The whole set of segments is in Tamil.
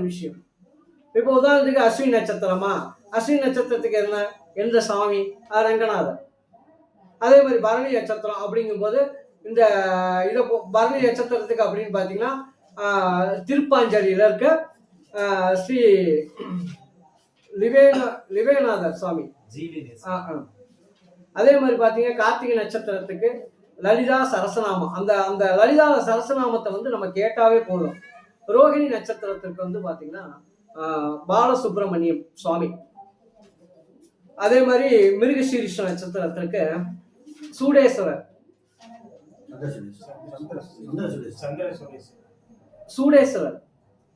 ஒரு விஷயம். இப்போ உதாரணத்துக்கு அஸ்வினி நட்சத்திரமா? அஸ்வினி நட்சத்திரத்துக்கு என்ன? எந்த சாமி? அது ரங்கநாதர். அதே மாதிரி பரணி நட்சத்திரம் அப்படிங்கும்போது இந்த இதை பரணி நட்சத்திரத்துக்கு அப்படின்னு பார்த்தீங்கன்னா திருப்பாஞ்சலியில் இருக்க ஸ்ரீ லிவேன லிவேநாதர் சுவாமி. அதே மாதிரி பார்த்தீங்க கார்த்திகை நட்சத்திரத்துக்கு லலிதா சரசநாமம். அந்த அந்த லலிதா சரசநாமத்தை வந்து நம்ம கேட்டாவே போதும். ரோகிணி நட்சத்திரத்திற்கு வந்து பார்த்தீங்கன்னா பாலசுப்ரமணியம் சுவாமி. அதே மாதிரி மிருகசீரிஷ நட்சத்திரத்திற்கு சூடேஸ்வரர். சூடேஸ்வரர்.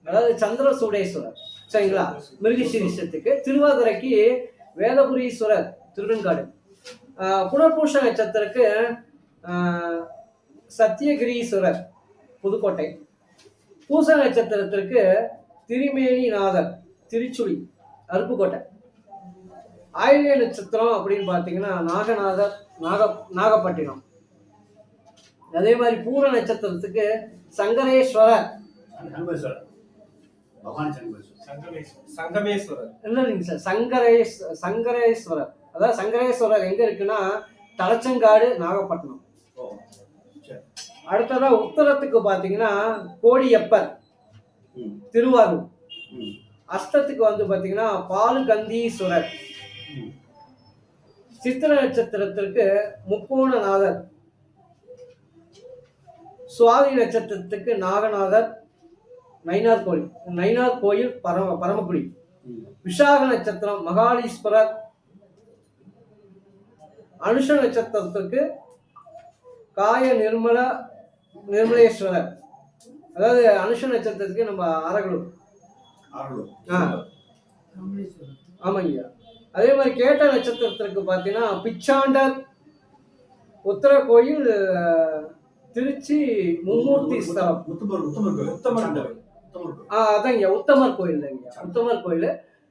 அதாவது சந்திர சூடேஸ்வரர். சரிங்களா? மிருகசீரிஷத்துக்கு திருவாதிரைக்கு வேதபுரீஸ்வரர் திருவெண்காடு. புனர்பூஷ நட்சத்திரக்கு சத்தியகிரீஸ்வரர் புதுக்கோட்டை. பூச நட்சத்திரத்திற்கு திரிமேனிநாதர் திருச்சுழி அருப்புக்கோட்டை. ஆயிலிய நட்சத்திரம் அப்படின்னு பார்த்தீங்கன்னா நாகநாதர் நாக நாகப்பட்டினம். அதே மாதிரி பூர நட்சத்திரத்துக்கு சங்கரேஸ்வரர். சங்கமேஸ்வரர். இல்லை இல்லைங்க சார் சங்கரேஸ் சங்கரேஸ்வரர். அதாவது சங்கரேஸ்வரர் எங்க இருக்குன்னா தலச்சங்காடு நாகப்பட்டினம். அடுத்ததா உத்தரத்துக்கு பார்த்தீங்கன்னா கோடியப்பர். திருவாரூர். அஷ்டத்துக்கு வந்து பார்த்தீங்கன்னா பாலுகந்தீஸ்வரர். சித்திர நட்சத்திரத்திற்கு முக்கோணநாதர். சுவாதி நட்சத்திரத்துக்கு நாகநாதர். நைனார் கோயில். நைனார் கோயில் பரம பரமக்குடி. விஷாக நட்சத்திரம் மகாலீஸ்வரர். அனுஷ நட்சத்திரத்திற்கு காய நிர்மல நிர்மலேஸ்வரர். அதாவது அனுஷ நட்சத்திரத்துக்கு நம்ம அரகலூர் ஆ. ஆமாங்க அதே மாதிரி கேட்ட நட்சத்திரத்திற்கு பார்த்தீங்கன்னா பிச்சாண்டர் உத்தர கோயில் திருச்சி மும்மூர்த்தி ஸ்தலம். ஆ அதாங்க உத்தமர் கோயில். தாங்க உத்தமர் கோயில்.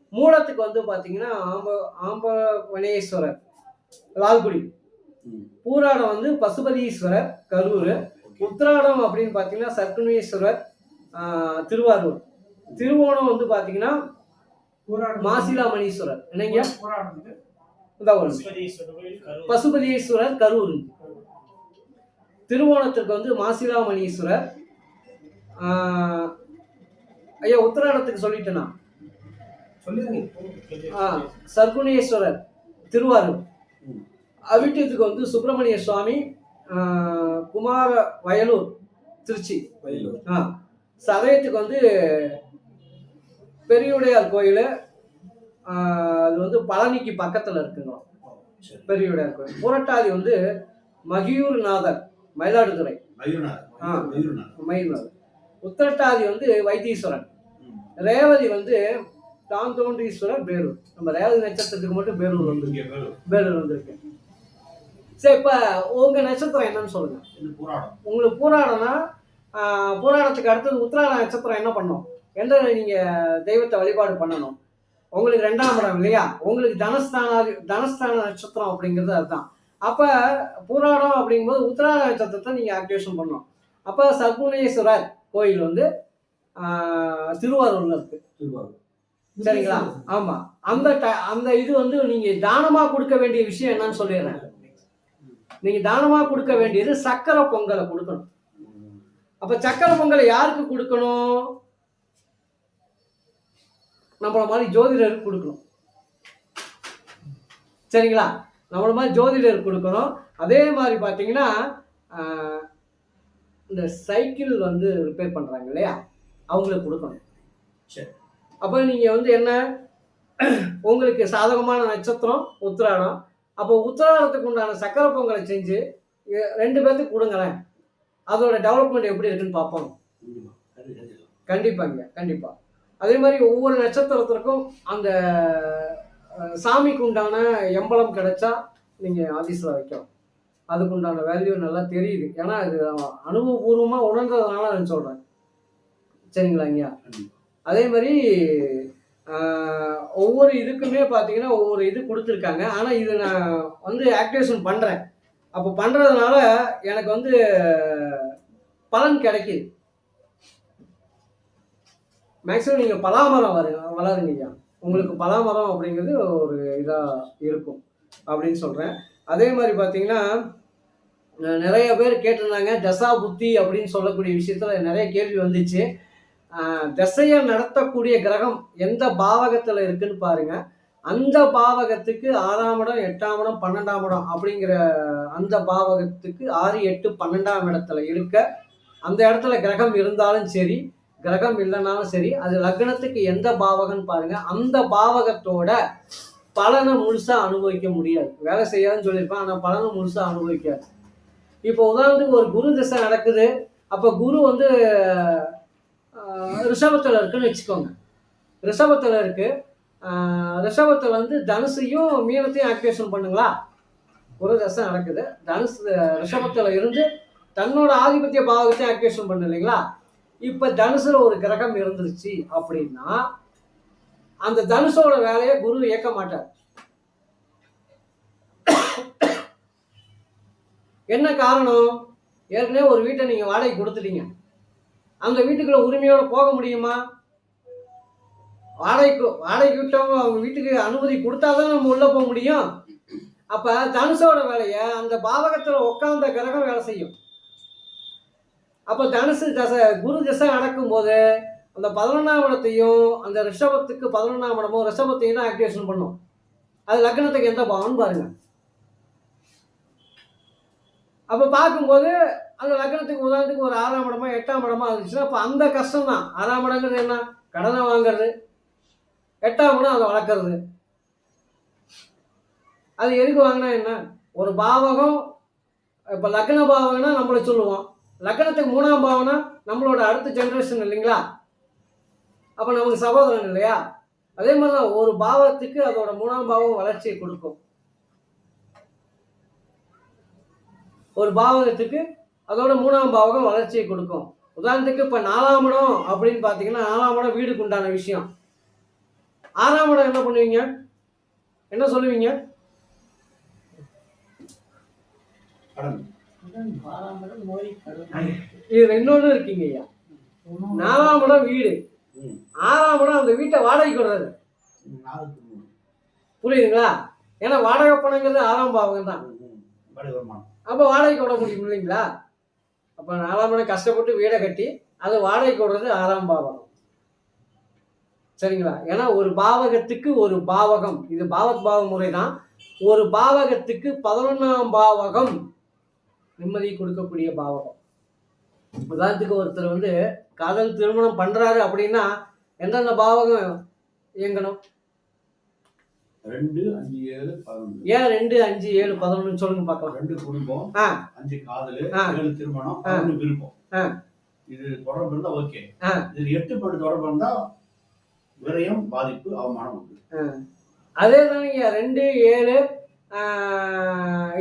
மூலத்துக்கு வந்து பார்த்தீங்கன்னா ஆம்ப ஆம்பவனேஸ்வரர். லால்குடி. பூராடம் வந்து பசுபதீஸ்வரர் கரூர். உத்திராடம் அப்படின்னு பார்த்தீங்கன்னா சர்க்குணேஸ்வரர் ஆ, திருவாரூர். திருவோணம் வந்து பார்த்தீங்கன்னா மாசிலாமணீஸ்வரர். என்னங்க? பசுபதீஸ்வரர் கரூர். திருவோணத்திற்கு வந்து மாசிலாமணீஸ்வரர். ஐயா உத்திராடத்துக்கு சொல்லிட்டேனா? ஆ, சர்க்குணேஸ்வரர் திருவாரூர். அவிட்டத்துக்கு வந்து சுப்பிரமணிய சுவாமி குமார வயலூர் திருச்சி. ஆ சதயத்துக்கு வந்து பெரியுடையார் கோயில் அது வந்து பழனிக்கு பக்கத்தில் இருக்குங்க. பெரியுடையார் கோயில். புரட்டாதி வந்து மகியூர்நாதர் மயிலாடுதுறை. மயில்நாதர் உத்திரட்டாதி வந்து வைத்தீஸ்வரன். ரேவதி வந்து தான் தோன்றீஸ்வரர் பேரூர். நம்ம ரேவதி நட்சத்திரத்துக்கு மட்டும் பேரூர் வந்து பேரூர் வந்திருக்கு. சரி இப்போ உங்க நட்சத்திரம் என்னன்னு சொல்லுங்க. உங்களுக்கு பூராடம்னா பூராடத்துக்கு அடுத்தது உத்திராட நட்சத்திரம் என்ன பண்ணும்? எந்த நீங்க தெய்வத்தை வழிபாடு பண்ணணும்? உங்களுக்கு ரெண்டாம் இடம் இல்லையா? உங்களுக்கு தனஸ்தானாதி தனஸ்தான நட்சத்திரம் அப்படிங்கிறது அதுதான். அப்ப பூராடம் அப்படிங்கும்போது உத்திராட நட்சத்திரத்தை நீங்க ஆக்டிவேஷன் பண்ணணும். அப்ப சர்க்குணேஸ்வரர் கோயில் வந்து திருவாரூர்ல இருக்கு. சரிங்களா? ஆமா. அந்த ட- அந்த இது வந்து நீங்க தானமா கொடுக்க வேண்டிய விஷயம் என்னன்னு சொல்லிடுறேன். நீங்க தானமா கொடுக்க வேண்டியது சக்கரை பொங்கலை கொடுக்கணும். அப்ப சக்கரை பொங்கலை யாருக்கு கொடுக்கணும்? நம்மள மாதிரி ஜோதிடருக்கு கொடுக்கணும். சரிங்களா? நம்மள மாதிரி ஜோதிடருக்கு கொடுக்கணும். அதே மாதிரி பார்த்தீங்கன்னா இந்த சைக்கிள் வந்து ரிப்பேர் பண்றாங்க இல்லையா? அவங்களுக்கு கொடுக்கணும். சரி. அப்போ நீங்க வந்து என்ன? உங்களுக்கு சாதகமான நட்சத்திரம் உத்திராடம் அப்போ உத்திராடத்துக்கு உண்டான சக்கரை பொங்கலை செஞ்சு ரெண்டு பேர்த்துக்கு கொடுங்களேன். அதோட டெவலப்மெண்ட் எப்படி இருக்குன்னு பார்ப்போம். கண்டிப்பாங்க கண்டிப்பா. அதே மாதிரி ஒவ்வொரு நட்சத்திரத்திற்கும் அந்த சாமிக்கு உண்டான எம்பளம் கிடைச்சா நீங்க ஆஃபீஸில் வைக்கலாம். அதுக்கு உண்டான வேல்யூ நல்லா தெரியுது. ஏன்னா இது அனுபவபூர்வமா உணர்ந்ததுனால நான் சொல்றேன். சரிங்களா ஐயா? அதே மாதிரி ஒவ்வொரு இதுக்குமே பார்த்தீங்கன்னா ஒவ்வொரு இது கொடுத்துருக்காங்க. ஆனால் இது நான் வந்து ஆக்டிவேஷன் பண்ணுறேன் அப்போ பண்ணுறதுனால எனக்கு வந்து பலன் கிடைக்குது. மேக்ஸிமம் நீங்கள் பலாமரம் வரு வளருங்க ஐயா. உங்களுக்கு பலாமரம் அப்படிங்கிறது ஒரு இதாக இருக்கும் அப்படின்னு சொல்கிறேன் அதே மாதிரி பார்த்தீங்கன்னா நிறைய பேர் கேட்டிருந்தாங்க தசா புத்தி அப்படின்னு சொல்லக்கூடிய விஷயத்தில் நிறைய கேள்வி வந்துச்சு. திசையை நடத்தக்கூடிய கிரகம் எந்த பாவகத்தில் இருக்குன்னு பாருங்க. அந்த பாவகத்துக்கு ஆறாம் இடம் எட்டாம் இடம் பன்னெண்டாம் இடம் அப்படிங்கிற அந்த பாவகத்துக்கு ஆறு எட்டு பன்னெண்டாம் இடத்துல இருக்க அந்த இடத்துல கிரகம் இருந்தாலும் சரி கிரகம் இல்லைனாலும் சரி அது லக்னத்துக்கு எந்த பாவகம்னு பாருங்க. அந்த பாவகத்தோட பலனை முழுசாக அனுபவிக்க முடியாது. வேலை செய்யாதுன்னு சொல்லியிருப்பான் ஆனால் பலனை முழுசாக அனுபவிக்காது. இப்போ உதாரணத்துக்கு ஒரு குரு திசை நடக்குது. அப்போ குரு வந்து ரிஷபத்தில் இருக்குன்னு வச்சுக்கோங்க. ரிஷபத்தில் இருக்குது ஆஹ், வந்து தனுசையும் மீனத்தையும் ஆக்டிவேஷன் பண்ணுங்களா? குரு தசை நடக்குது. தனுசு ரிஷபத்தில் இருந்து தன்னோட ஆதிபத்திய பாவகத்தை ஆக்டிவேஷன் பண்ணு இல்லைங்களா? இப்போ தனுசில் ஒரு கிரகம் இருந்துருச்சு அப்படின்னா அந்த தனுஷோட வேலையை குரு இயக்க மாட்டார். என்ன காரணம்? ஏற்கனவே ஒரு வீட்டை நீங்கள் வாடகை கொடுத்துட்டீங்க. அந்த வீட்டுக்குள்ள உரிமையோட போக முடியுமா? வாடகைக்கு வாடகைக்கு விட்டவங்க அவங்க வீட்டுக்கு அனுமதி கொடுத்தாதான் நம்ம உள்ள போக முடியும். அப்ப தனுஷோட வேலையை அந்த பாவகத்துல உட்கார்ந்த கிரகம் வேலை செய்யும். அப்ப தனுசு தசை குரு திசை நடக்கும்போது அந்த பதினொன்றாம் இடத்தையும் அந்த ரிஷபத்துக்கு பதினொன்றாம் இடமும் ரிஷபத்தையும் தான் ஆக்டிவேஷன் பண்ணும். அது லக்னத்துக்கு எந்த பாவம்னு பாருங்க. அப்போ பார்க்கும்போது அந்த லக்னத்துக்கு உதாரணத்துக்கு ஒரு ஆறாம் இடமா எட்டாம் இடமா இருந்துச்சுன்னா அப்போ அந்த கஷ்டம் தான் ஆறாம் இடங்கிறது என்ன? கடனை வாங்குறது. எட்டாம் இடம் அதை வளர்க்குறது. அது எதுக்கு வாங்கினா என்ன? ஒரு பாவகம் இப்போ லக்ன பாவகம்னா நம்மளை சொல்லுவோம். லக்னத்துக்கு மூணாம் பாவம்னா நம்மளோட அடுத்த ஜென்ரேஷன் இல்லைங்களா? அப்போ நமக்கு சகோதரன் இல்லையா? அதே மாதிரி தான் ஒரு பாவத்துக்கு அதோட மூணாம் பாவம் வளர்ச்சியை கொடுக்கும். ஒரு பாவகத்துக்கு அதோட மூணாம் பாவகம் வளர்ச்சியை கொடுக்கும். உதாரணத்துக்கு இப்போ நாலாம் இடம் அப்படின்னு பார்த்தீங்கன்னா நாலாம் இடம் வீடுக்கு உண்டான விஷயம். ஆறாம் இடம் என்ன பண்ணுவீங்க? என்ன சொல்லுவீங்க? இது இன்னொன்று இருக்கீங்க ஐயா. நாலாம் இடம் வீடு. ஆறாம் இடம் அந்த வீட்டை வாடகைக்கு விடுறது. புரியுதுங்களா? ஏன்னா வாடகை பணங்கிறது ஆறாம் பாவகம் தான் அப்போ வாடகைக்கு விட முடியும் இல்லைங்களா? அப்போ நாலாம் இடம் கஷ்டப்பட்டு வீடை கட்டி அது வாடகைக்கு விடுறது ஆறாம் பாவகம். சரிங்களா? ஏன்னா ஒரு பாவகத்துக்கு ஒரு பாவகம். இது பாவக் பாவ முறை தான் ஒரு பாவகத்துக்கு பதினொன்றாம் பாவகம் நிம்மதி கொடுக்கக்கூடிய பாவகம். உதாரணத்துக்கு ஒருத்தர் வந்து காதல் திருமணம் பண்ணுறாரு அப்படின்னா எந்தெந்த பாவகம் இயங்கணும்? ரெண்டு அஞ்சு ஏழு பதினொன்று ஏன் ரெண்டு அஞ்சு ஏழு பதினொன்று சொல்லுங்க பார்க்கலாம் ரெண்டு குடும்பம். அஞ்சு காதலு. ஏழு திருமணம். பதினொன்று விருப்பம். இது தொடர்பு இருந்தா ஓகே. இது எட்டு படி தொடர்பு இருந்தா விரயம் பாதிப்பு அவமானம் உண்டு அதே தானீங்க ரெண்டு ஏழு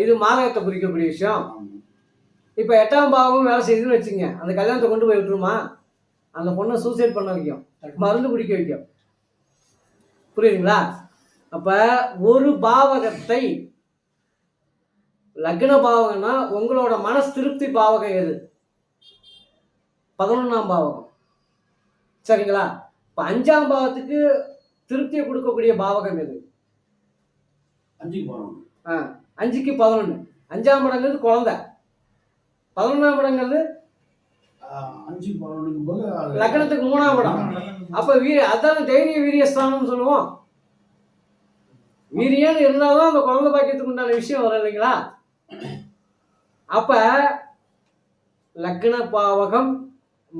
இது மாதகத்தை குறிக்கக்கூடிய விஷயம். இப்போ எட்டாம் பாவமும் வேலை செய்யுதுன்னு வச்சுங்க அந்த கல்யாணத்தை கொண்டு போய் விட்டுருமா அந்த பொண்ணை சூசைட் பண்ண வைக்கும் மருந்து குடிக்க வைக்கும் புரியுதுங்களா அப்ப ஒரு பாவகத்தை லக்ன பாவகம்னா உங்களோட மனசு திருப்தி பாவகம் எது? பதினொன்றாம் பாவகம். சரிங்களா? இப்போ அஞ்சாம் பாவத்துக்கு திருப்தியை கொடுக்கக்கூடிய பாவகம் எது? அஞ்சுக்கு பதினொன்று அஞ்சுக்கு பதினொன்று அஞ்சாம் இடங்கிறது குழந்தை. பதினொன்றாம் இடங்கிறது ஆ, அஞ்சுக்கு பதினொன்றுக்கும் போது அது- லக்னத்துக்கு மூணாம் இடம். அப்ப வீர அதான் தைரிய வீரியஸ்தானம்னு சொல்லுவோம். வீரியன்னு இருந்தாதான் அந்த குழந்தை பாக்கியத்துக்கு உண்டான விஷயம் வரும் இல்லைங்களா? அப்ப லக்ன பாவகம்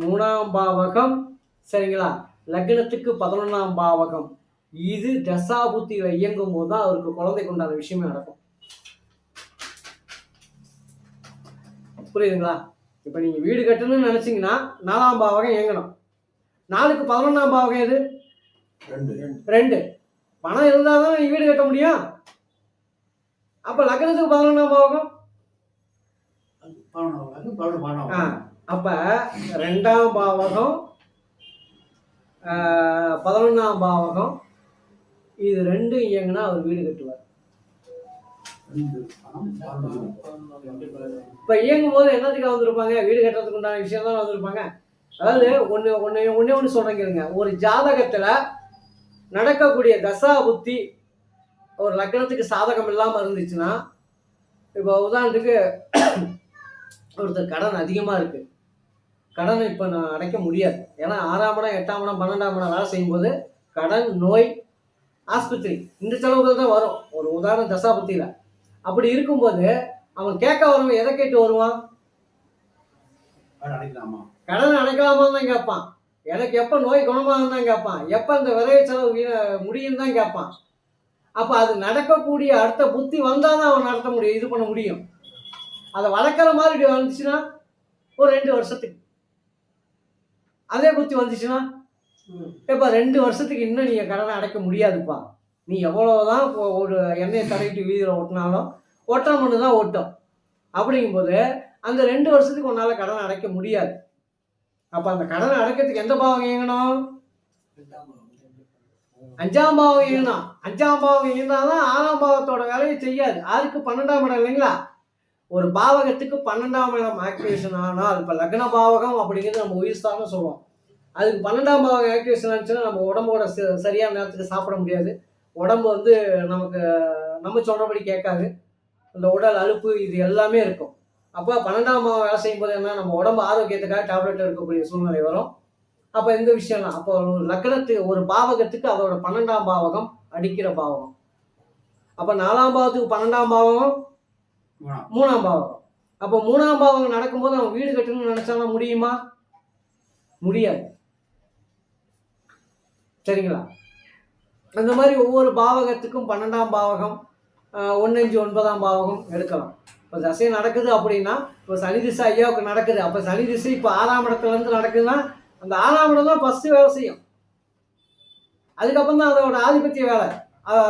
மூணாம் பாவகம் சரிங்களா? லக்னத்துக்கு பதினொன்றாம் பாவகம். இது தசாபுத்தியில இயங்கும் போது தான் அவருக்கு குழந்தைக்கு உண்டான விஷயமே நடக்கும். புரியுதுங்களா? இப்போ நீங்க வீடு கட்டணும்னு நினைச்சீங்கன்னா நாலாம் பாவகம் இயங்கணும். நாலுக்கு பதினொன்றாம் பாவகம் எது? ரெண்டு. ரெண்டு. பணம் இருந்தால் தான் வீடு கட்ட முடியும். அப்போ லக்னத்துக்கு பதினொன்றாம் பாவகம்? அப்போ ரெண்டாம் பாவகம் பதினொன்றாம் பாவகம். இது ரெண்டும் இயங்குனா அவர் வீடு கட்டுவார். இப்போ இயங்கும் போது என்னத்துக்கு வந்திருப்பாங்க? வீடு கட்டுறதுக்கு உண்டான விஷயம் தான் வந்திருப்பாங்க. அதாவது ஒன்று ஒன்று ஒன்றே ஒன்று சொல்கிறேன் கேளுங்க. ஒரு ஜாதகத்தில் நடக்கக்கூடிய தசா புத்தி ஒரு லக்னத்துக்கு சாதகம் இல்லாமல் இருந்துச்சுன்னா இப்போ உதாரணத்துக்கு ஒருத்தர் கடன் அதிகமாக இருக்குது கடனை இப்போ நான் அடைக்க முடியாது. ஏன்னா ஆறாம் இடம் எட்டாம் இடம் பன்னெண்டாம் இடம் வேலை செய்யும்போது கடன் நோய் ஆஸ்பத்திரி இந்த செலவுகள் தான் வரும். ஒரு உதாரண தசாபத்தியில் அப்படி இருக்கும்போது அவன் கேட்க வரவன் எதை கேட்டு வருவான்? கடன் அடைக்கலாமா? கடன் அடைக்கலாமான்னு தான் கேட்பான். எனக்கு எப்போ நோய் குணமாகும் தான் கேட்பான் எப்போ இந்த விரைவு செலவு முடியும் தான் கேட்பான் அப்போ அது நடக்கக்கூடிய அடுத்த புத்தி வந்தால் தான் அவன் நடத்த முடியும் இது பண்ண முடியும். அதை வளர்க்குற மாதிரி வந்துச்சுன்னா ஒரு ரெண்டு வருஷத்துக்கு. அதே புத்தி வந்துச்சுன்னா இப்போ ரெண்டு வருஷத்துக்கு இன்னும் நீங்கள் கடனை அடைக்க முடியாதுப்பா. நீ எவ்வளோதான் இப்போ ஒரு எண்ணெயை தடவிட்டு வீதியில் ஓட்டினாலும் ஓட்டாம மண்ணு தான் ஓட்டும். அப்படிங்கும்போது அந்த ரெண்டு வருஷத்துக்கு உன்னால் கடனை அடைக்க முடியாது. அப்போ அந்த கடனை அடைக்கிறதுக்கு எந்த பாவம் இயங்கணும்? அஞ்சாம் பாவம் இயங்கணும். அஞ்சாம் பாவம் இயங்கினாதான் ஆறாம் பாவத்தோட வேலையை செய்யாது. அதுக்கு பன்னெண்டாம் இடம் இல்லைங்களா? ஒரு பாவகத்துக்கு பன்னெண்டாம் இடம் ஆக்டிவேஷன் ஆனால் இப்போ லக்ன பாவகம் அப்படிங்கிறது நம்ம உயிர்ஸ்தானம் சொல்லுவோம் அதுக்கு பன்னெண்டாம் பாவகம் ஆக்டிவேஷன் ஆச்சுன்னா நம்ம உடம்போட ச- சரியான நேரத்துக்கு சாப்பிட முடியாது. உடம்பு வந்து நமக்கு நம்ம சொல்கிறபடி கேட்காது. இந்த உடல் அலுப்பு இது எல்லாமே இருக்கும். அப்போ பன்னெண்டாம் பாவம் வேலை செய்யும்போது என்ன நம்ம உடம்பு ஆரோக்கியத்துக்காக டேப்லெட் எடுக்கக்கூடிய சூழ்நிலை வரும். அப்போ இந்த விஷயம்லாம் அப்போ ஒரு லக்னத்துக்கு ஒரு பாவகத்துக்கு அதோட பன்னெண்டாம் பாவகம் அடிக்கிற பாவகம். அப்போ நாலாம் பாவத்துக்கு பன்னெண்டாம் பாவகம்? மூணாம். பாவகம். அப்போ மூணாம் பாவகம் நடக்கும்போது அவன் வீடு கட்டணும்னு நினைச்சானா முடியுமா? முடியாது. சரிங்களா? அந்த மாதிரி ஒவ்வொரு பாவகத்துக்கும் பன்னெண்டாம் பாவகம் ஒன்னஞ்சு ஒன்பதாம் பாவகம் எடுக்கலாம். இப்போ தசை நடக்குது அப்படின்னா இப்போ சனி திசை ஐயாவுக்கு நடக்குது. அப்போ சனி திசை இப்போ ஆறாம் இடத்துலேருந்து நடக்குதுன்னா அந்த ஆறாம் இடம் தான் ஃபஸ்ட்டு வேலை செய்யும். அதுக்கப்புறம் தான் அதோட ஆதிபத்திய வேலை.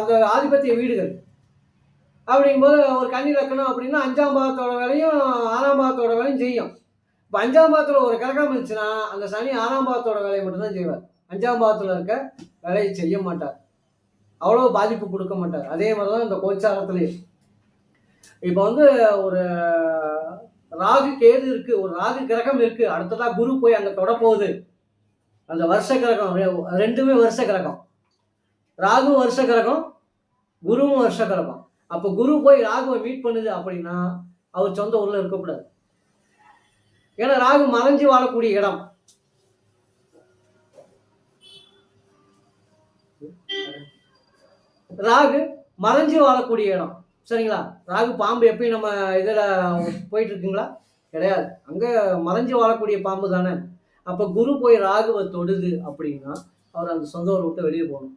அந்த ஆதிபத்திய வீடுகள். அப்படிங்கும்போது ஒரு கன்னி லக்கணம் அப்படின்னா அஞ்சாம் பாகத்தோட வேலையும் ஆறாம் பாகத்தோட வேலையும் செய்யும். இப்போ அஞ்சாம் பாகத்தில் ஒரு கிரகம் இருந்துச்சுன்னா அந்த சனி ஆறாம் பாகத்தோட வேலையை மட்டும்தான் செய்வார். அஞ்சாம் பாகத்தில் இருக்க வேலையை செய்ய மாட்டார். அவ்வளோ பாதிப்பு கொடுக்க மாட்டார். அதே மாதிரி தான் இந்த கோச்சாரத்துலேயும். இப்போ வந்து ஒரு ராகு கேது இருக்கு ஒரு ராகு கிரகம் இருக்கு அடுத்ததா குரு போய் அங்கே தொடப்போகுது போகுது. அந்த வருஷ கிரகம் ரெண்டுமே வருஷ கிரகம். ராகு வருஷ கிரகம் குருவும் வருஷ கிரகம். அப்போ குரு போய் ராகுவை மீட் பண்ணுது அப்படின்னா அவர் சொந்த ஊரில் இருக்கக்கூடாது. ஏன்னா ராகு மறைஞ்சு வாழக்கூடிய இடம். ராகு மறைஞ்சு வாழக்கூடிய இடம். சரிங்களா? ராகு பாம்பு எப்பயும் நம்ம இதில் போயிட்டு இருக்குங்களா கிடையாது. அங்கே மறைஞ்சு வாழக்கூடிய பாம்பு தானே. அப்போ குரு போய் ராகுவை தொடுது அப்படின்னா அவர் அந்த சொந்த ஊரை விட்டு வெளியே போகணும்.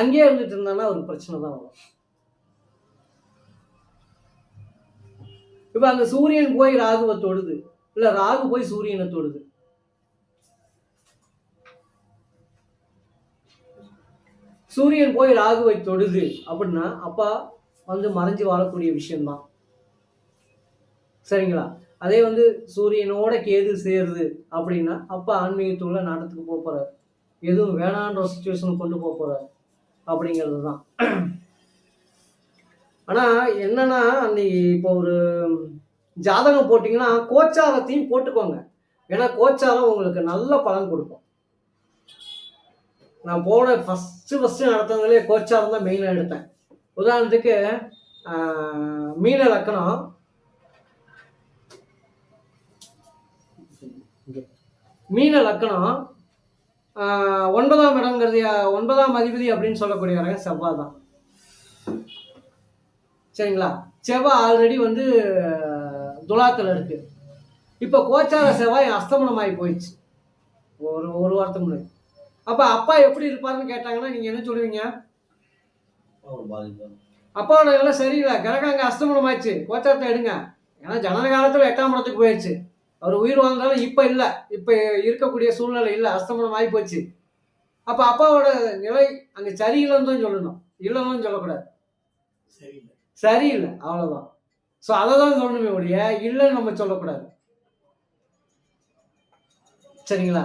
அங்கேயே இருந்துட்டு இருந்தானா ஒரு பிரச்சனை தான் வரும். இப்போ அந்த சூரியன் போய் ராகுவை தொடுது. இல்லை ராகு போய் சூரியனை தொடுது. சூரியன் போய் ராகுவை தொடுது அப்படின்னா அப்பா வந்து மறைஞ்சு வாழக்கூடிய விஷயம்தான். சரிங்களா? அதே வந்து சூரியனோட கேது சேருது அப்படின்னா அப்போ ஆன்மீகத்துள்ள நாட்டத்துக்கு போக போகிறார் எதுவும் வேணான்ற சுச்சுவேஷனுக்கு கொண்டு போக போகிறார் அப்படிங்கிறது தான் ஆனால் என்னன்னா அன்னைக்கு இப்போ ஒரு ஜாதகம் போட்டிங்கன்னா கோச்சாரத்தையும் போட்டுக்கோங்க. ஏன்னா கோச்சாரம் உங்களுக்கு நல்ல பலன் கொடுக்கும். நான் போன ஃபஸ்ட்டு ஃபஸ்ட்டு நடத்துனதுலேயே கோச்சாரம் தான் மெயினாக எடுத்தேன். உதாரணத்துக்கு மீன லக்கணம் மீன லக்கணம் ஒன்பதாம் இடம்ங்கிறது ஒன்பதாம் அதிபதி அப்படின்னு சொல்லக்கூடியவங்க செவ்வாய் தான். சரிங்களா? செவ்வாய் ஆல்ரெடி வந்து துலாத்தில் இருக்கு. இப்போ கோச்சார செவ்வாய் அஸ்தமனம் ஆகி போயிடுச்சு. ஒரு ஒரு வாரத்துக்கு முன்னாடி. அப்போ அப்பா எப்படி இருப்பாருன்னு கேட்டாங்கன்னா நீங்கள் என்ன சொல்லுவீங்க? ஒரு பாதிப்பு. அப்பாவோட எல்லாம் சரியில்லை. கிரகம் அங்கே அஸ்தமனமாயிடுச்சு. கோச்சாரத்தை எடுங்க. ஏன்னா ஜனன காலத்தில் எட்டாம் இடத்துக்கு போயிடுச்சு. அவர் உயிர் வாழ்ந்தாலும் இப்போ இல்லை. இப்போ இருக்கக்கூடிய சூழ்நிலை இல்லை. அஸ்தமனம் ஆகி போச்சு. அப்போ அப்பாவோட நிலை அங்கே சரியில்லைன்னு தான் சொல்லணும். இல்லைன்னு சொல்லக்கூடாது. சரியில்லை. சரியில்லை. அவ்வளோதான் ஸோ அதை தான் சொல்லணுமே ஒழிய இல்லைன்னு நம்ம சொல்லக்கூடாது. சரிங்களா?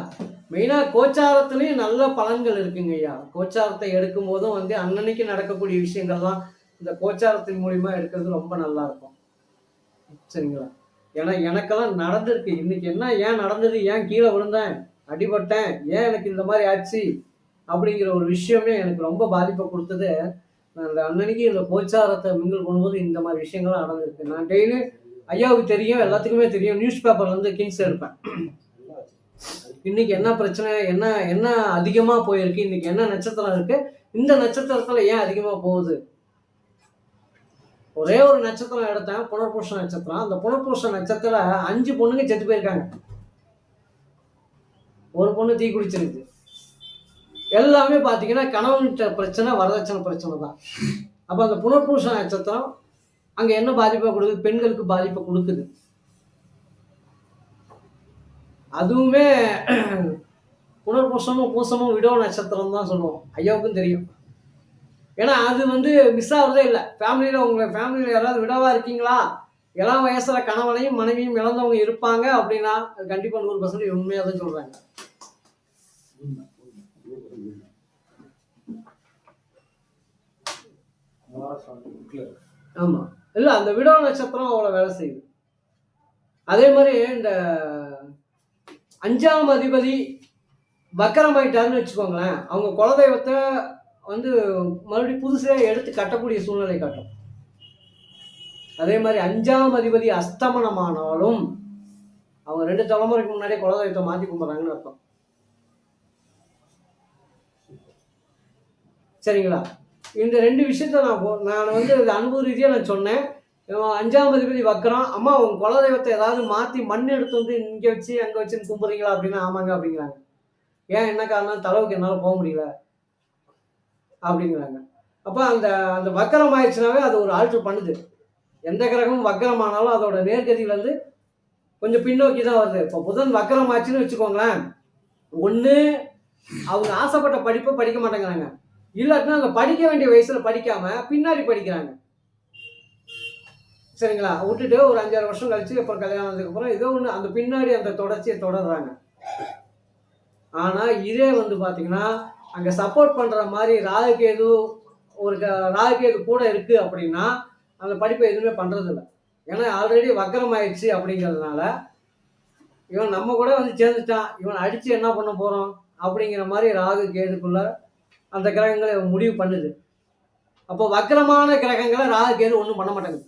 மெயினாக கோச்சாரத்துலேயும் நல்ல பலன்கள் இருக்குங்க ஐயா. கோச்சாரத்தை எடுக்கும் போதும் வந்து அன்னன்னைக்கு நடக்கக்கூடிய விஷயங்கள்லாம் இந்த கோச்சாரத்தின் மூலிமா எடுக்கிறது ரொம்ப நல்லா இருக்கும். சரிங்களா? ஏன்னா எனக்கெல்லாம் நடந்திருக்கு. இன்னைக்கு என்ன ஏன் நடந்தது ஏன் கீழே விழுந்தேன் அடிபட்டேன் ஏன் எனக்கு இந்த மாதிரி ஆச்சு அப்படிங்கிற ஒரு விஷயமே எனக்கு ரொம்ப பாதிப்பை கொடுத்தது. அந்த அன்னன்னைக்கு இந்த கோச்சாரத்தை மிங்கில் பண்ணும்போது இந்த மாதிரி விஷயங்கள்லாம் நடந்திருக்கு. நான் டெய்லி ஐயாவுக்கு தெரியும் எல்லாத்துக்குமே தெரியும். நியூஸ் பேப்பர்லேருந்து கிங்ஸ் எடுப்பேன். இன்னைக்கு என்ன பிரச்சனை என்ன என்ன அதிகமா போயிருக்கு இன்னைக்கு என்ன நட்சத்திரம் இருக்கு இந்த நட்சத்திரத்துல ஏன் அதிகமா போகுது? ஒரே ஒரு நட்சத்திரம் எடுத்தேன் புனர்பூஷ நட்சத்திரம். அந்த புனர்பூஷ நட்சத்திரத்துல அஞ்சு பொண்ணுங்க செத்து போயிருக்காங்க. ஒரு பொண்ணு தீ குடிச்சிருக்கு. எல்லாமே பார்த்தீங்கன்னா கணவன்கிட்ட பிரச்சனை வரதட்சணை பிரச்சனை தான். அப்போ அந்த புனர்பூஷ நட்சத்திரம் அங்கே என்ன பாதிப்பை கொடுக்குது? பெண்களுக்கு பாதிப்பை கொடுக்குது. அதுவுமே புனர்பூசமும் பூசமும் விடோ நட்சத்திரம் தான் சொல்லுவோம். ஐயாவுக்கும் தெரியும். ஏன்னா அது வந்து மிஸ் ஆகுறதே இல்லை. ஃபேமிலியில் உங்களை ஃபேமிலியில் யாராவது விடவா இருக்கீங்களா? இளம் வயசில் கணவனையும் மனைவியும் இழந்தவங்க இருப்பாங்க அப்படின்னா அது கண்டிப்பாக நூறு பர்சன்ட் உண்மையாக தான் சொல்கிறாங்க ஆமாம் இல்லை அந்த விடோ நட்சத்திரம் அவ்வளோ வேலை செய்யுது அதே மாதிரி இந்த அஞ்சாம் அதிபதி வக்கரமாயிட்டாருன்னு வச்சுக்கோங்களேன். அவங்க குலதெய்வத்தை வந்து மறுபடியும் புதுசாக எடுத்து கட்டக்கூடிய சூழ்நிலை காட்டும். அதே மாதிரி அஞ்சாம் அதிபதி அஸ்தமனமானாலும் அவங்க ரெண்டு தலைமுறைக்கு முன்னாடியே குலதெய்வத்தை மாற்றி கும்பிட்றாங்கன்னு அர்த்தம். சரிங்களா? இந்த ரெண்டு விஷயத்த நான் நான் வந்து அனுபவ ரீதியாக நான் சொன்னேன். அஞ்சாம் அதிபதி வக்கரம் அம்மா உங்க குலதெய்வத்தை ஏதாவது மாற்றி மண் எடுத்து வந்து இங்கே வச்சு அங்கே வச்சுன்னு கும்பிட்றீங்களா அப்படின்னு ஆமாங்க அப்படிங்கிறாங்க. ஏன் என்ன காரணம்? தளவுக்கு என்னால் போக முடியல அப்படிங்கிறாங்க. அப்போ அந்த அந்த வக்கரம் ஆயிடுச்சுனாவே அது ஒரு ஆல்ட்ரு பண்ணுது. எந்த கிரகமும் வக்கரமானாலும் அதோட நேர்கதியில் வந்து கொஞ்சம் பின்னோக்கி தான் வருது. இப்போ புதன் வக்கரம் ஆச்சுன்னு வச்சுக்கோங்களேன். ஒன்று அவங்க ஆசைப்பட்ட படிப்பை படிக்க மாட்டேங்கிறாங்க. இல்லாட்டினா அவங்க படிக்க வேண்டிய வயசில் படிக்காமல் பின்னாடி படிக்கிறாங்க. சரிங்களா? விட்டுட்டு ஒரு அஞ்சாறு வருஷம் கழிச்சு அப்புறம் கல்யாணம் ஆனதுக்கு அப்புறம் ஏதோ ஒன்று அந்த பின்னாடி அந்த தொடர்ச்சியை தொடர்றாங்க. ஆனால் இதே வந்து பார்த்தீங்கன்னா அங்கே சப்போர்ட் பண்ணுற மாதிரி ராகுகேது ஒரு க- ராகுகேது கூட இருக்குது அப்படின்னா அந்த படிப்பை எதுவுமே பண்ணுறதில்ல ஏன்னா ஆல்ரெடி வக்கரம் ஆயிடுச்சு அப்படிங்கிறதுனால இவன் நம்ம கூட வந்து சேர்ந்துட்டான். இவன் அடித்து என்ன பண்ண போகிறோம் அப்படிங்கிற மாதிரி ராகு கேதுக்குள்ள அந்த கிரகங்களை முடிவு பண்ணுது. அப்போ வக்கரமான கிரகங்களை ராகு கேது ஒன்றும் பண்ண மாட்டேங்குது.